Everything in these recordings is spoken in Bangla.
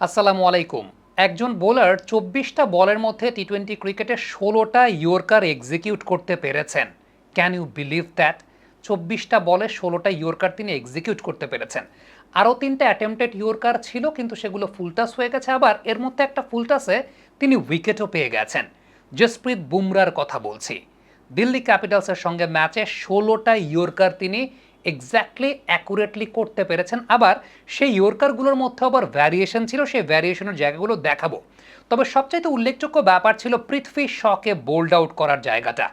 আসসালামু আলাইকুম। একজন বোলার চব্বিশটা বলের মধ্যে টি টোয়েন্টি ক্রিকেটে ষোলোটা ইয়র্কার এক্সিকিউট করতে পেরেছেন। ক্যান ইউ বিলিভ দ্যাট চব্বিশটা বলে ষোলোটা ইয়র্কার তিনি এক্সিকিউট করতে পেরেছেন। আরও তিনটা অ্যাটেম্পটেড ইয়র্কার ছিল, কিন্তু সেগুলো ফুলটাস হয়ে গেছে। আবার এর মধ্যে একটা ফুলটাসে তিনি উইকেটও পেয়ে গেছেন। জসপ্রীত বুমরার কথা বলছি। দিল্লি ক্যাপিটালসের সঙ্গে ম্যাচে ষোলোটা ইয়র্কার তিনি এক্স্যাক্টলি অ্যাকুরেটলি করতে পেরেছেন। আবার সেই ইয়র্কারগুলোর মধ্যে আবার ভ্যারিয়েশন ছিল, সেই ভ্যারিয়েশনের জায়গাগুলো দেখাবো। তবে সবচাইতে উল্লেখযোগ্য ব্যাপার ছিল পৃথ্বী শকে বোল্ড আউট করার জায়গাটা।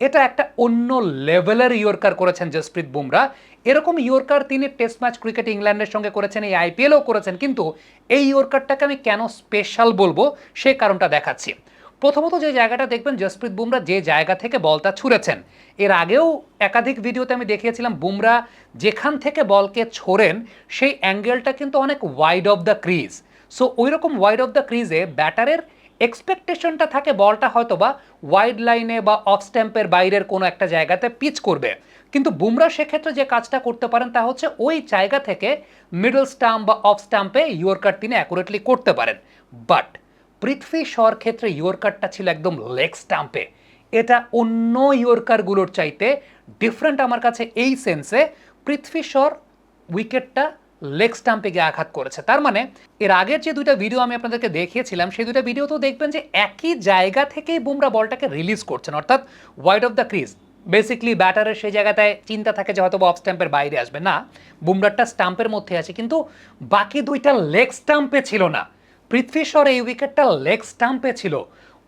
এটা একটা অন্য লেভেলের ইয়র্কার করেছেন জসপ্রীত বুমরা। এরকম ইয়র্কার তিনি টেস্ট ম্যাচ ক্রিকেট ইংল্যান্ডের সঙ্গে করেছেন, এই আইপিএলও করেছেন, কিন্তু এই ইয়র্কারটাকে আমি কেন স্পেশাল বলব সেই কারণটা দেখাচ্ছি। প্রথমত যে জায়গাটা দেখবেন, জসপ্রীত বুমরা যে জায়গা থেকে বলটা ছুঁড়েছেন। এর আগেও একাধিক ভিডিওতে আমি দেখিয়েছিলাম, বুমরা যেখান থেকে বলকে ছোড়েন, সেই অ্যাঙ্গেলটা কিন্তু অনেক wide off the crease so ওই রকম ওয়াইড অফ দ্য ক্রিজে ব্যাটারের এক্সপেকটেশনটা থাকে, বলটা হয়তো বা ওয়াইড লাইনে বা অফ স্ট্যাম্পের বাইরের কোনো একটা জায়গাতে পিচ করবে। কিন্তু বুমরা সেক্ষেত্রে যে কাজটা করতে পারেন, তা হচ্ছে ওই জায়গা থেকে মিডল স্টাম্প বা অফ স্টাম্পে ইয়র্কার তিনি অ্যাকুরেটলি করতে পারেন। বাট পৃথ্বী শর ক্ষেত্রে ইয়র্কারটা ছিল একদম লেগ স্টাম্পে এটা অন্য ইয়র্কারগুলোর চাইতে ডিফারেন্ট আমার কাছে এই সেন্সে পৃথ্বী শর উইকেটটা লেগ স্টাম্পে গিয়ে আঘাত করেছে। তার মানে এর আগের যে দুইটা ভিডিও আমি আপনাদেরকে দেখিয়েছিলাম, সেই দুইটা ভিডিও তো দেখবেন যে একই জায়গা থেকেই বুমরা বলটাকে রিলিজ করছেন। অর্থাৎ wide off the crease basically ব্যাটারের সেই জায়গাটায় চিন্তা থাকে যে হয়তো অফ স্ট্যাম্পের বাইরে আসবে। না, বুমরাটা স্টাম্পের মধ্যে আছে, কিন্তু বাকি দুইটা লেগ স্টাম্পে ছিল না। পৃথ্বী এই উইকেটটা লেগ স্টাম্পে ছিল।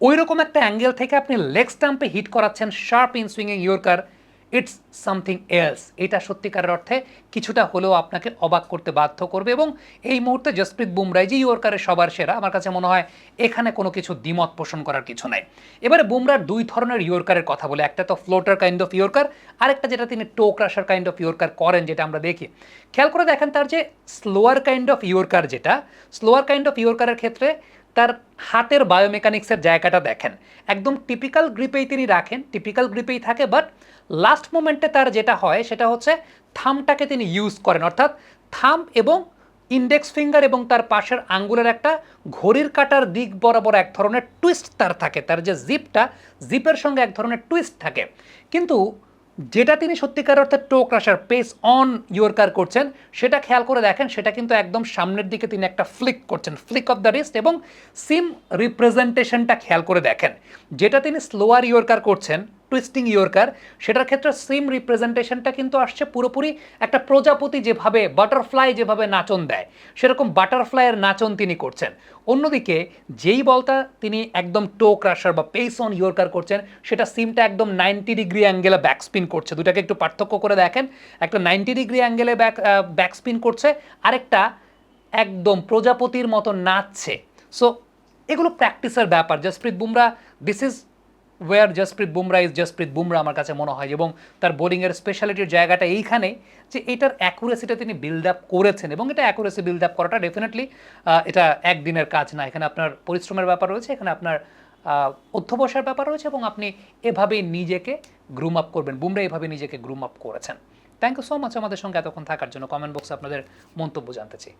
ওই রকম একটা অ্যাঙ্গেল থেকে আপনি লেগ স্টাম্পে হিট করাচ্ছেন শার্প ইন সুইংয়ে ইয়র্কার। ইটস সামথিং এলস এটা সত্যিকারের অর্থে কিছুটা হলেও আপনাকে অবাক করতে বাধ্য করবে এবং এই মুহূর্তে জসপ্রীত বুমরাই যে ইয়র্কারের সবার সেরা। আমার কাছে মনে হয় এখানে কোনো কিছু দ্বিমত পোষণ করার কিছু নাই। এবারে বুমরার দুই ধরনের ইয়র্কারের কথা বলে। একটা তো ফ্লোটার কাইন্ড অফ ইয়র্কার আরেকটা যেটা তিনি toe crusher kind of yorker করেন, যেটা আমরা দেখি। খেয়াল করে দেখেন তার যে স্লোয়ার কাইন্ড অফ ইয়র্কার যেটা স্লোয়ার কাইন্ড অফ ইয়র্কারের ক্ষেত্রে তার হাতের বায়োমেকানিক্সের জায়গাটা দেখেন। একদম টিপিক্যাল গ্রিপেই তিনি রাখেন টিপিক্যাল গ্রিপেই থাকে বাট লাস্ট মোমেন্টে তার যেটা হয়, সেটা হচ্ছে থামটাকে তিনি ইউজ করেন। অর্থাৎ থাম এবং ইন্ডেক্স ফিঙ্গার এবং তার পাশের আঙ্গুলের একটা ঘড়ির কাটার দিক বরাবর এক ধরনের টুইস্ট তার থাকে। তার যে জিপটা জিপের সঙ্গে এক ধরনের টুইস্ট থাকে। কিন্তু যেটা তিনি সত্যিকার অর্থে টোক ক্রাশার, পেস অন ইয়র্কার করছেন, সেটা খেয়াল করে দেখেন, সেটা কিন্তু একদম সামনের দিকে তিনি একটা ফ্লিক করছেন, ফ্লিক অফ দ্য রিস্ট এবং সিম রিপ্রেজেন্টেশনটা খেয়াল করে দেখেন। যেটা তিনি স্লোয়ার ইয়র্কার করছেন টুইস্টিং ইয়র্কার সেটার ক্ষেত্রে সিম রিপ্রেজেন্টেশনটা কিন্তু আসছে পুরোপুরি একটা প্রজাপতি যেভাবে বাটারফ্লাই যেভাবে নাচন দেয়, সেরকম বাটারফ্লাইয়ের নাচন তিনি করছেন। অন্যদিকে যেই বলটা তিনি একদম টো ক্রাশার বা পেস অন ইয়র্কার করছেন, সেটা সিমটা একদম নাইনটি ডিগ্রি অ্যাঙ্গেলে ব্যাকস্পিন করছে। দুটাকে একটু পার্থক্য করে দেখেন, একটা নাইনটি ডিগ্রি অ্যাঙ্গেলে ব্যাক ব্যাকস্পিন করছে, আরেকটা একদম প্রজাপতির মতো নাচছে। সো এগুলো প্র্যাকটিসের ব্যাপার। Jasprit Bumrah this is war Jasprit Bumrah is Jasprit Bumrah আমার কাছে মনে হয়। এবং তার বোলিংয়ের স্পেশালিটির জায়গাটা এইখানে যে এটার অ্যাকুরেসিটা তিনি বিল্ড আপ করেছেন। এবং এটা অ্যাকুরেসি বিল্ড আপ করাটা ডেফিনেটলি এটা একদিনের কাজ না। এখানে আপনার পরিশ্রমের ব্যাপার রয়েছে, এখানে আপনার অধ্যবসার ব্যাপার রয়েছে এবং আপনি এভাবেই নিজেকে গ্রুম আপ করবেন। বুমরা এভাবে নিজেকে গ্রুম আপ করেছেন। থ্যাংক ইউ সো মাচ আমাদের সঙ্গে এতক্ষণ থাকার জন্য। কমেন্ট বক্সে আপনাদের মন্তব্য জানতে চাই।